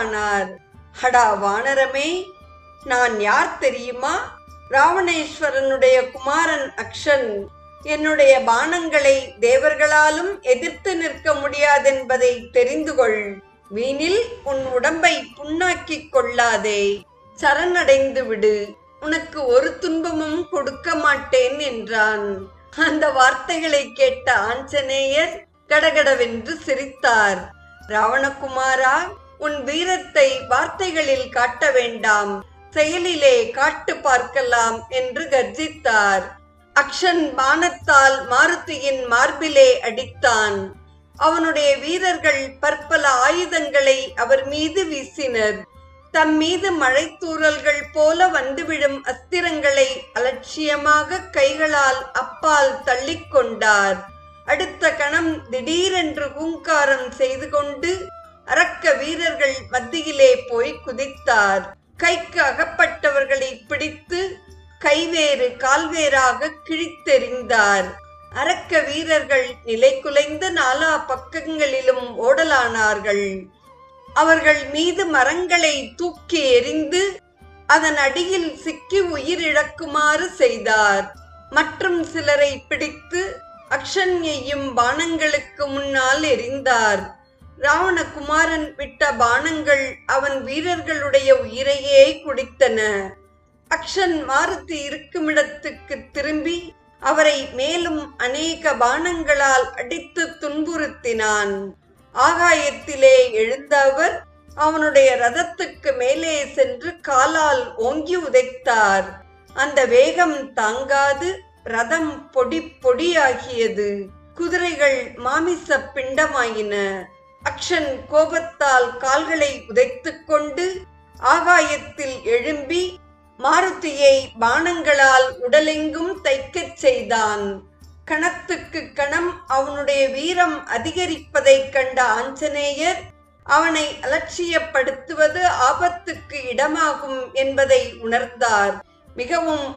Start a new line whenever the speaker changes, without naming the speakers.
ஆனார். ஹடா வானரமே நான் யார் தெரியுமா? ராவணேஸ்வரனுடைய குமாரன் அக்ஷன் என்னுடைய பானங்களை தேவர்களாலும் எதிர்த்து நிற்க முடியாதென்பதை தெரிந்து கொள் வீணில் உன் உடம்பை புண்ணாக்கிக் கொள்ளாதே. சரணடைந்து விடு. உனக்கு ஒரு துன்பமும் கொடுக்க மாட்டேன் என்றான். அந்த வார்த்தைகளை கேட்ட ஆஞ்சநேயர் கடகடவென்று சிரித்தார். ராவணகுமாரா உன் வீரத்தை வார்த்தைகளில் காட்ட வேண்டாம் செயலிலே காட்டு பார்க்கலாம் என்று கர்ஜித்தார். அக்ஷன் பானத்தால் மாருதியின் மார்பிலே அடித்தான். அவனுடைய வீரர்கள் பற்பல ஆயுதங்களை அவர் மீது வீசினர். தம் மீது மழைத்தூறல்கள் போல வந்துவிடும் அஸ்திரங்களை அலட்சியமாக கைகளால் அப்பால் தள்ளிக்கொண்டார். அடுத்த கணம் திடீரென்று ஹூங்காரம் செய்து கொண்டு அரக்க வீரர்கள் மத்தியிலே போய் குதித்தார். கைக்கு அகப்பட்டவர்களை பிடித்து கைவேறு கால்வேறாக கிழித்தெறிந்தார். அரக்க வீரர்கள் நிலை குலைந்த நாலா பக்கங்களிலும் ஓடலானார்கள். அவர்கள் மீது மரங்களை தூக்கி எறிந்து அதன் அடியில் சிக்கி உயிரிழக்குமாறு செய்தார். மற்றும் சிலரை பிடித்து அக்ஷன்யையும் பானங்களுக்கு முன்னால் எறிந்தார். ராவணகுமாரன் விட்ட பானங்கள் அவன் வீரர்களுடைய உயிரையே குடித்தன. அக்ஷன் மாருதி இருக்குமிடத்துக்கு திரும்பி அவரை மேலும் அநேக பானங்களால் அடித்து துன்புறுத்தினான். ஆகாயத்திலே எழுந்த அவர் அவனுடைய ரதத்துக்கு மேலே சென்று காலால் ஓங்கி உதைத்தார். அந்த வேகம் தாங்காது ரதம் பொடி பொடியாகியது. குதிரைகள் மாமிச பிண்டமாயின. அக்ஷன் கோபத்தால் கால்களை உதைத்து கொண்டு ஆகாயத்தில் எழும்பி மாருதியை பானங்களால் உடலெங்கும் தைக்கச் செய்தான். கணத்துக்கு கணம் அவனுடைய வீரம் அதிகரிப்பதைக் கண்ட ஆஞ்சநேயர் அவனை அலட்சியப்படுத்துவது ஆபத்துக்கு இடமாகும் என்பதை உணர்ந்தார். மிகவும்